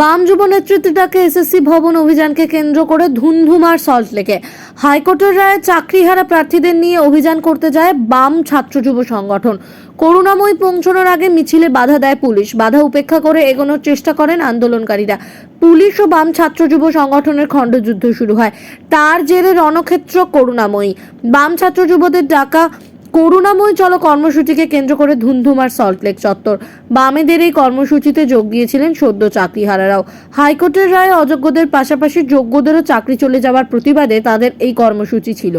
বাম যুব নেতৃত্বে ডাকে এসএসসি ভবন অভিযানকে কেন্দ্র করে ধুন্ধুমার সল্ট লেকে। হাইকোর্টের রায়ে চাকরিহারা প্রার্থীদের নিয়ে অভিযান করতে যায় বাম ছাত্র যুব সংগঠন। করুণাময়ী পৌঁছানোর আগে মিছিলে বাধা দেয় পুলিশ। বাধা উপেক্ষা করে এগোনোর চেষ্টা করেন আন্দোলনকারীরা। পুলিশ ও বাম ছাত্র যুব সংগঠনের খণ্ডযুদ্ধ শুরু হয়। তার জেরে রণক্ষেত্র করুণাময়ী। বাম ছাত্র যুবদের ডাকা করুণাময় চলো কর্মসূচিকে কেন্দ্র করে ধুন্ধুমার সল্টলেক চত্বর। বামেদের এই কর্মসূচিতে যোগ দিয়েছিলেন সদ্য চাকরিহারারাও। হাইকোর্টের রায়ে অযোগ্যদের পাশাপাশি যোগ্যদেরও চাকরি চলে যাওয়ার প্রতিবাদে তাদের এই কর্মসূচি ছিল।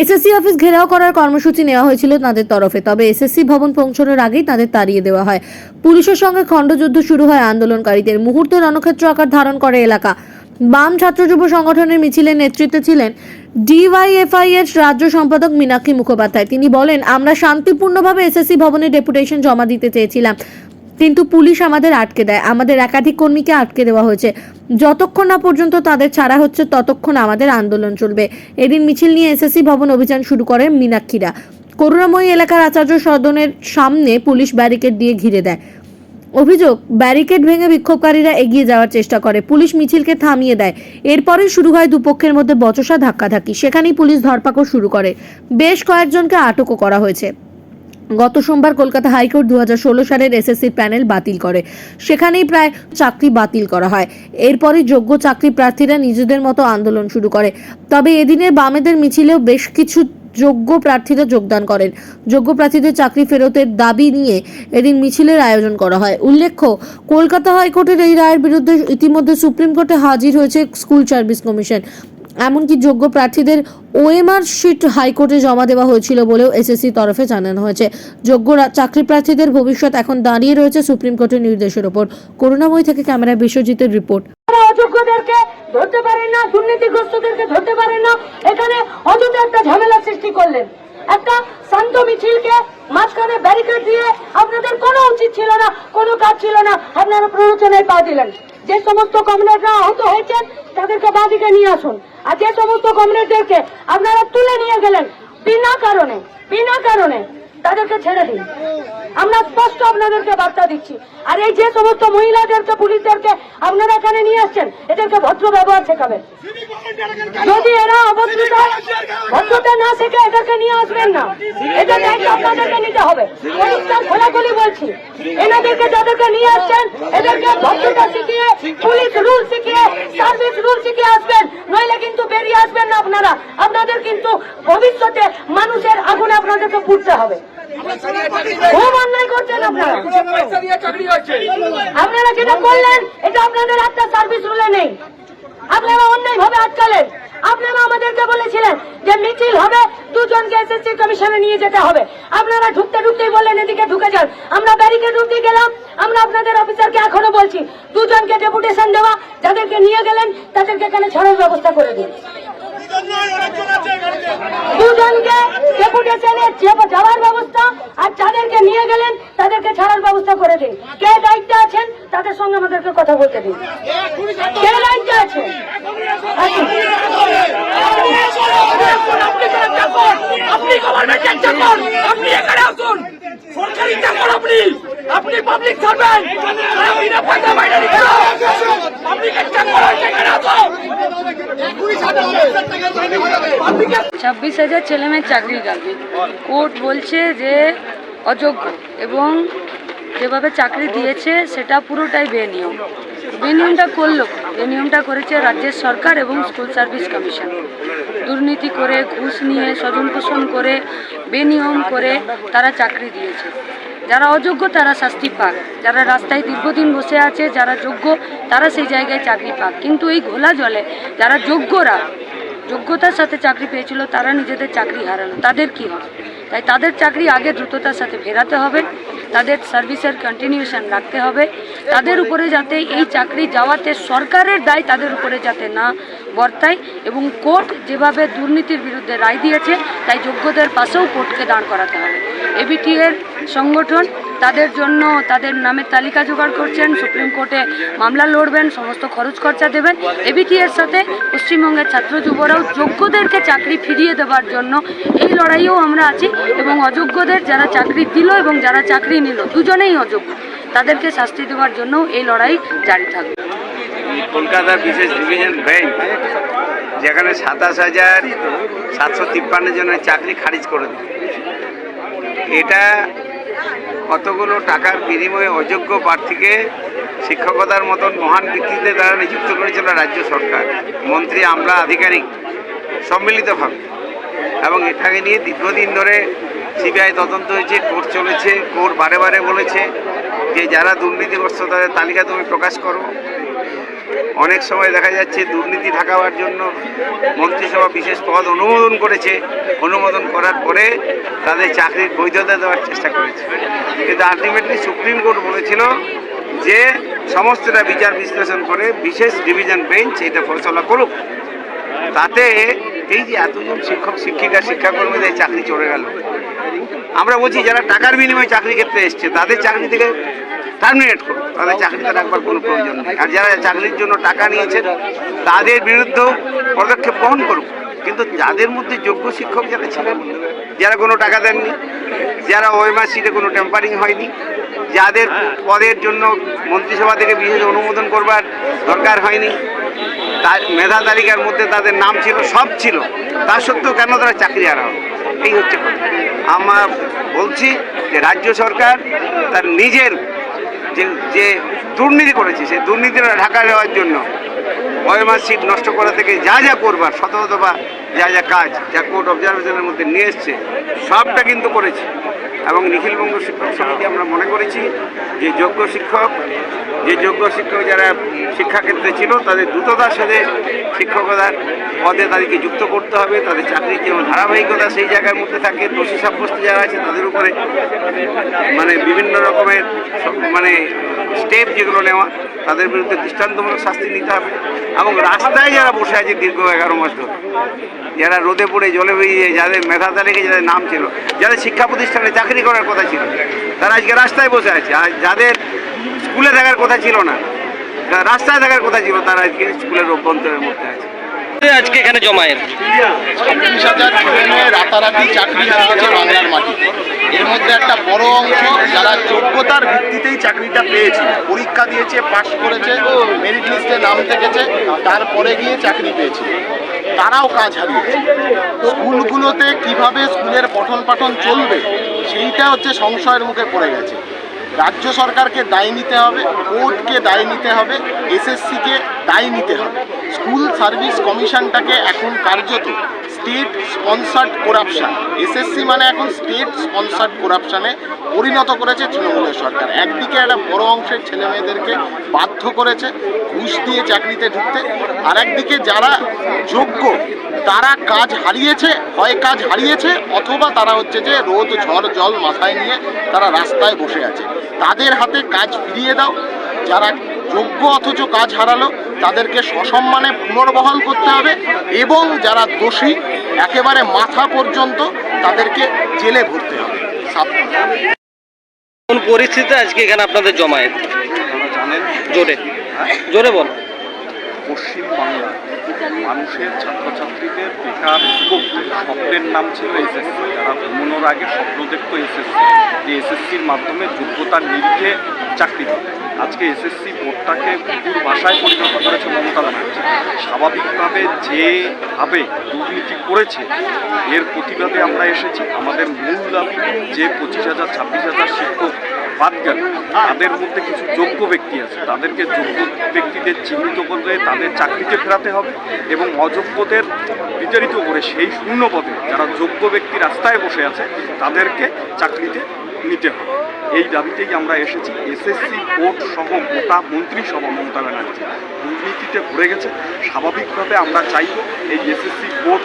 এসএসসি অফিস ঘেরাও করার কর্মসূচি নেওয়া হয়েছিল তাদের তরফে, তবে এসএসসি ভবন পৌঁছানোর আগেই তাদের তাড়িয়ে দেওয়া হয়। পুলিশের সঙ্গে খণ্ডযুদ্ধ শুরু হয় আন্দোলনকারীদের। মুহূর্তে রণক্ষেত্র আকার ধারণ করে এলাকা। বাম ছাত্র যুব সংগঠনের মিছিলের নেতৃত্বে ছিলেন ডিওয়াইএফআই এর রাজ্য সম্পাদক মীনাক্ষী মুখোপাধ্যায়। তিনি বলেন, আমরা শান্তিপূর্ণভাবে এসএসসি ভবনে ডেপুটেশন জমা দিতে চেয়েছিলাম, কিন্তু পুলিশ আমাদের আটকে দেয়, আমাদের একাধিক কর্মীকে আটকে দেওয়া হয়েছে। যতক্ষণ না পর্যন্ত তাদের ছাড়া হচ্ছে, ততক্ষণ আমাদের আন্দোলন চলবে। এদিন মিছিল নিয়ে এসএসসি ভবন অভিযান শুরু করে মীনাক্ষীরা। করুণাময়ী এলাকার আচার্য সদনের সামনে পুলিশ ব্যারিকেড দিয়ে ঘিরে দেয়। অভিযোগ, ব্যারিকেড ভেঙে বিক্ষোভকারীরা এগিয়ে যাওয়ার চেষ্টা করে। পুলিশ মিছিলকে থামিয়ে দেয়। এরপরে শুরু হয় দুপক্ষের মধ্যে বচসা ধাক্কাধাক্কি। সেখানেই পুলিশ ধরপাকড় শুরু করে। বেশ কয়েকজনকে আটকও করা হয়েছে। গত সোমবার কলকাতা হাইকোর্ট দু হাজার ষোলো সালের এসএসসির প্যানেল বাতিল করে। সেখানেই প্রায় চাকরি বাতিল করা হয়। এরপরই যোগ্য চাকরি প্রার্থীরা নিজেদের মতো আন্দোলন শুরু করে। তবে এদিনের বামেদের মিছিলেও বেশ কিছু যোগ্য প্রার্থীরা যোগদান করেন। যোগ্য প্রার্থীদের চাকরি ফেরতের দাবি নিয়ে এদিন মিছিলের আয়োজন করা হয়। উল্লেখ্য, কলকাতা হাইকোর্টের এই রায়ের বিরুদ্ধে ইতিমধ্যে সুপ্রিম কোর্টে হাজির হয়েছে স্কুল সার্ভিস কমিশন। এমনকি যোগ্য প্রার্থীদের ওএমআর শিট হাইকোর্টে জমা দেওয়া হয়েছিল বলেও এসএসসি তরফে জানানো হয়েছে। যোগ্য চাকরি প্রার্থীদের ভবিষ্যৎ এখন দাঁড়িয়ে রয়েছে সুপ্রিম কোর্টের নির্দেশের ওপর। করুণাময়ী থেকে ক্যামেরায় বিশ্বজিতের রিপোর্ট। অযোগ্যদেরকে ধরতে পারেন না, দুর্নীতিগ্রস্তদেরকে ধরতে পারেন না। এখানে অযথা একটা ঝামেলা সৃষ্টি করলেন। একটা শান্ত মিছিলকে মাঝখানে ব্যারিকেড দিয়ে আপনাদের কোনো উচিত ছিল না, কোনো কাজ ছিল না। আপনারা প্ররোচনায় পা দিলেন। যে সমস্ত কমরেডরা আহত হয়েছেন, তাদেরকে বাদিকে নিয়ে আসুন। আর যে সমস্ত কমরেডদেরকে আপনারা তুলে নিয়ে গেলেন, বিনা কারণে বিনা কারণে তাদেরকে ছেড়ে দিন। আমরা স্পষ্ট আপনাদেরকে বার্তা দিচ্ছি। আর এই যে সমস্ত মহিলাদেরকে, পুলিশদেরকে আপনারা এখানে নিয়ে আসছেন, এদেরকে ভদ্র ব্যবহার শেখাবেন। যদি এরা অভদ্রতা ভদ্রতা না শেখে এদেরকে নিয়ে আসবেন না। এটা আপনাদেরকে নিতে হবে। পরিষ্কার খোলাখুলি বলছি, এনাদেরকে যাদেরকে নিয়ে আসছেন, এদেরকে ভদ্রতা শিখিয়ে, পুলিশ রুল শিখিয়ে, সার্ভিস রুল শিখিয়ে আসবেন। নইলে কিন্তু বেরিয়ে আসবেন না আপনারা। আপনাদের কিন্তু ভবিষ্যতে মানুষের আগুনে আপনাদেরকে পুড়তে হবে। খুব অন্যায় করছেন আপনারা। আপনারা যেটা করলেন এটা আপনাদের একটা সার্ভিস রুলে নেই। আপনারা অন্যায় ভাবে আটকালেন। আপনারা আমাদেরকে বলেছিলেন যে মিছিল হবে দুজনকে এসএসসি কমিশনে নিয়ে যেতে হবে। আপনারা ঢুকতে ঢুকতেই বললেন এদিকে ঢুকে যান। আমরা ব্যারিকেড ঢুকতে গেলাম। আমরা আপনাদের অফিসারকে এখনও বলছি দুজনকে ডেপুটেশন দেওয়া যাদেরকে নিয়ে গেলেন তাদেরকে এখানে ছাড়ার ব্যবস্থা করে দিন। দুজনকে ডেপুটেশনে যাওয়ার ব্যবস্থা, আর যাদেরকে নিয়ে গেলেন, তাদেরকে ছাড়ার ব্যবস্থা করে দিন। কে দায়িত্বে আছেন, তাদের সঙ্গে আমাদেরকে কথা বলতে দিন। কে দায়িত্বে আছে আসুন। আপনি আপনি পাবলিক আপনি না পয়সা বাইরে নিচ্ছেন আপনি কে চাকর সেখানে আসুন ছাব্বিশ হাজার ছেলে মেয়ের চাকরি যাবে কোর্ট বলছে যে অযোগ্য এবং যেভাবে চাকরি দিয়েছে, সেটা পুরোটাই বেনিয়ম। বেনিয়মটা করল? বেনিয়মটা করেছে রাজ্যের সরকার এবং স্কুল সার্ভিস কমিশন। দুর্নীতি করে, ঘুষ নিয়ে, স্বজন পোষণ করে, বেনিয়ম করে তারা চাকরি দিয়েছে। যারা অযোগ্য, তারা শাস্তি পাক। যারা রাস্তায় দীর্ঘদিন বসে আছে, যারা যোগ্য, তারা সেই জায়গায় চাকরি পাক। কিন্তু এই ঘোলা জলে যারা যোগ্যরা, যোগ্যতার সাথে চাকরি পেয়েছিল, তারা নিজেদের চাকরি হারালো। তাদের কি হবে? তাই তাদের চাকরি আগে দ্রুততার সাথে ফেরাতে হবে। তাদের সার্ভিসের কন্টিনিউশন রাখতে হবে। তাদের উপরে যাতে এই চাকরি যাওয়াতে সরকারের দায় তাদের উপরে যাতে না বর্তায় এবং কোর্ট যেভাবে দুর্নীতির বিরুদ্ধে রায় দিয়েছে, তাই যোগ্যদের পাশেও কোর্টকে দাঁড় করাতে হবে। এবিটি এর সংগঠন তাদের জন্য তাদের নামের তালিকা জোগাড় করছেন, সুপ্রিম কোর্টে মামলা লড়বেন, সমস্ত খরচ খরচা দেবেন। এবিটি এর সাথে পশ্চিমবঙ্গের ছাত্র যুবরাও যোগ্যদেরকে চাকরি ফিরিয়ে দেওয়ার জন্য এই লড়াইয়েও আমরা আছি এবং অযোগ্যদের যারা চাকরি দিল এবং যারা চাকরি নিল, দুজনেই অযোগ্য। তাদেরকে শাস্তি দেওয়ার জন্য এই লড়াই জারি থাকবে। কলকাতার বিশেষ ডিভিশন ব্যাংক যেখানে সাতাশ হাজার সাতশো তিপ্পান্ন জনের চাকরি খারিজ করে এটা কতগুলো টাকার বিনিময়ে অযোগ্য প্রার্থীকে শিক্ষকতার মতন মহান বৃত্তিতে তারা নিযুক্ত করেছিল রাজ্য সরকার, মন্ত্রী, আমরা আধিকারিক সম্মিলিতভাবে। এবং এটাকে নিয়ে দীর্ঘদিন ধরে সিবিআই তদন্ত হয়েছে, কোর্ট চলেছে, কোর্ট বারে বারে বলেছে। যে যারা দুর্নীতিগ্রস্ত তাদের তালিকা তুমি প্রকাশ করো। অনেক সময় দেখা যাচ্ছে দুর্নীতি ঢাকাবার জন্য মন্ত্রিসভা বিশেষ পদ অনুমোদন করেছে। অনুমোদন করার পরে তাদের চাকরির বৈধতা দেওয়ার চেষ্টা করেছে। কিন্তু আলটিমেটলি সুপ্রিম কোর্ট বলেছিল যে সমস্তটা বিচার বিশ্লেষণ করে বিশেষ ডিভিশন বেঞ্চ এটা ফয়সলা করুক। তাতে এই যে এতজন শিক্ষক, শিক্ষিকা, শিক্ষাকর্মীদের চাকরি চলে গেল। আমরা বলছি, যারা টাকার বিনিময়ে চাকরি ক্ষেত্রে এসছে, তাদের চাকরি থেকে টার্মিনেট করুন। তাদের চাকরিতে রাখবার কোনো প্রয়োজন নেই। আর যারা চাকরির জন্য টাকা নিয়েছেন, তাদের বিরুদ্ধেও পদক্ষেপ গ্রহণ করুক কিন্তু যাদের মধ্যে যোগ্য শিক্ষক যারা ছিলেন, যারা কোনো টাকা দেননি, যারা ওয়েমার সিটে কোনো টেম্পারিং হয়নি, যাদের পদের জন্য মন্ত্রিসভা থেকে বিশেষ অনুমোদন করবার দরকার হয়নি, তার মেধা তালিকার মধ্যে তাদের নাম ছিল, সব ছিল। তা সত্ত্বেও কেন তারা চাকরি হারা হবে এই হচ্ছে আমরা বলছি যে রাজ্য সরকার তার নিজের যে যে দুর্নীতি করেছে, সেই দুর্নীতিটা ঢাকা দেওয়ার জন্য ওএমআর সিট নষ্ট করা থেকে যা যা করবার শত বা যা যা কাজ, যা কোর্ট অবজারভেশনের মধ্যে নিয়ে এসছে, সবটা কিন্তু করেছে। এবং নিখিলবঙ্গ শিক্ষক সমিতি আমরা মনে করেছি যে যোগ্য শিক্ষক যে যোগ্য শিক্ষক যারা শিক্ষাক্ষেত্রে ছিল, তাদের দ্রুততার সাথে শিক্ষকতার পদে তাদেরকে যুক্ত করতে হবে। তাদের চাকরির যেমন ধারাবাহিকতা সেই জায়গার মধ্যে থাকে, দোষী সাব্যস্ত যারা আছে, তাদের উপরে মানে বিভিন্ন রকমের মানে স্টেপ যেগুলো নেওয়া, তাদের বিরুদ্ধে দৃষ্টান্তমূলক শাস্তি নিতে হবে। এবং রাস্তায় যারা বসে আছে দীর্ঘ এগারো মাস ধরে, যারা রোদে পড়ে, জলে বেরিয়ে যাদের মেধা তালিকায় যাদের নাম ছিল, যাদের শিক্ষা প্রতিষ্ঠানে চাকরি করার কথা ছিল, তারা আজকে রাস্তায় বসে আছে। আর যাদের স্কুলে থাকার কথা ছিল না। রাস্তায় থাকার কথা ছিল তারা আজকে স্কুলের অভ্যন্তরের মধ্যে আছে। আজকে এখানে জমায়েত? ছাব্বিশ হাজার ছেলেমেয়ে রাতারাতি চাকরি হারিয়েছে বাংলার মাটিতে এর মধ্যে একটা বড় অংশ যারা যোগ্যতার ভিত্তিতেই চাকরিটা পেয়েছে পরীক্ষা দিয়েছে পাশ করেছে মেরিট লিস্টে নাম থেকেছে তারপরে গিয়ে চাকরি পেয়েছে। তারাও কাজ হারিয়েছে। স্কুলগুলোতে কীভাবে স্কুলের পঠন পাঠন চলবে সেইটা হচ্ছে সংশয়ের মুখে পড়ে গেছে। রাজ্য সরকারকে দায় নিতে হবে কোর্টকে দায় নিতে হবে এসএসসিকে দায় নিতে হবে। স্কুল সার্ভিস কমিশনটাকে এখন কার্যত স্টেট স্পন্সার্ড করাপশন এসএসসি মানে এখন স্টেট স্পন্সার্ড করাপশনে পরিণত করেছে তৃণমূলের সরকার। একদিকে একটা বড় অংশের ছেলে মেয়েদেরকে বাধ্য করেছে, ঘুষ দিয়ে চাকরিতে ঢুকতে। আর একদিকে যারা যোগ্য, তারা কাজ হারিয়েছে, হয় কাজ হারিয়েছে, অথবা তারা হচ্ছে যে রোদ, ঝড়, জল মাথায় নিয়ে তারা রাস্তায় বসে আছে। তাদের হাতে কাজ ফিরিয়ে দাও। যারা যোগ্য অথচ কাজ হারালো তাদেরকে সসম্মানে পুনর্বহাল করতে হবে এবং যারা দোষী একেবারে মাথা পর্যন্ত তাদেরকে জেলে ভরতে হবে। কোন পরিস্থিতিতে আজকে এখানে আপনাদের জমায়েত? জোরে। জোরে বল। পশ্চিমবাংলা মানুষের ছাত্রছাত্রীদের বেকার স্বপ্নের নাম ছিল এসএসসি। যারা ঘুমানোর আগে স্বপ্ন দেখতো এসএসসি। যে এসএসসির মাধ্যমে যোগ্যতার নিরিখে চাকরি পাবে আজকে এসএসসি বোর্ডটাকে কুকুর ভাষায় পরিণত করেছে মমতা ব্যানার্জি। স্বাভাবিকভাবে যেভাবে দুর্নীতি করেছে, এর প্রতিবাদে আমরা এসেছি। আমাদের মূল দাবি যে পঁচিশ হাজার, ছাব্বিশ হাজার শিক্ষক বাদ গেল, তাদের মধ্যে কিছু যোগ্য ব্যক্তি আছে। তাদেরকে যোগ্য ব্যক্তিদের চিহ্নিত করে তাদের চাকরিতে ফেরাতে হবে এবং অযোগ্যদের বিতাড়িত করে সেই শূন্য পদে যারা যোগ্য ব্যক্তি রাস্তায় বসে আছে, তাদেরকে চাকরিতে নিতে হবে এই দাবিতেই আমরা এসেছি এসএসসি বোর্ড সহ গোটা মন্ত্রিসভা মমতা ব্যানার্জি দুর্নীতিতে ভরে গেছে স্বাভাবিকভাবে আমরা চাইব এই এসএসসি বোর্ড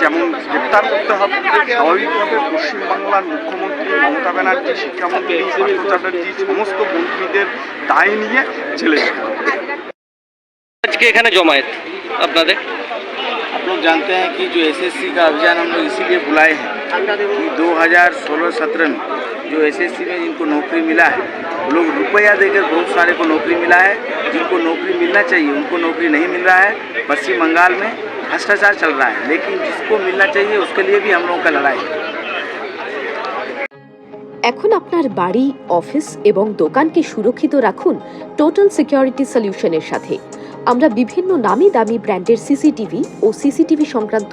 যেমন গ্রেপ্তার করতে হবে স্বাভাবিকভাবে পশ্চিমবাংলার মুখ্যমন্ত্রী মমতা ব্যানার্জি শিক্ষামন্ত্রী পার্থ চ্যাটার্জি সমস্ত মন্ত্রীদের দায় নিয়ে জেলে যেতে হবে আজকে এখানে জমায়েত আপনাদের आप लोग जानते हैं कि जो एसएससी का अभियान हम लोग इसीलिए बुलाए हैं कि 2016-17 में जो एसएससी में जिनको नौकरी मिला है वो लोग रुपया देकर बहुत सारे को नौकरी मिला है जिनको नौकरी मिलना चाहिए उनको नौकरी नहीं मिल रहा है पश्चिम बंगाल में भ्रष्टाचार चल रहा है लेकिन जिसको मिलना चाहिए उसके लिए भी हम लोगों का लड़ाई है এখন আপনার বাড়ি অফিস এবং দোকানকে সুরক্ষিত রাখুন টোটাল সিকিউরিটি সলিউশনের সাথে আমরা বিভিন্ন নামি দামি ব্র্যান্ডের সিসিটিভি ও সিসিটিভি সংক্রান্ত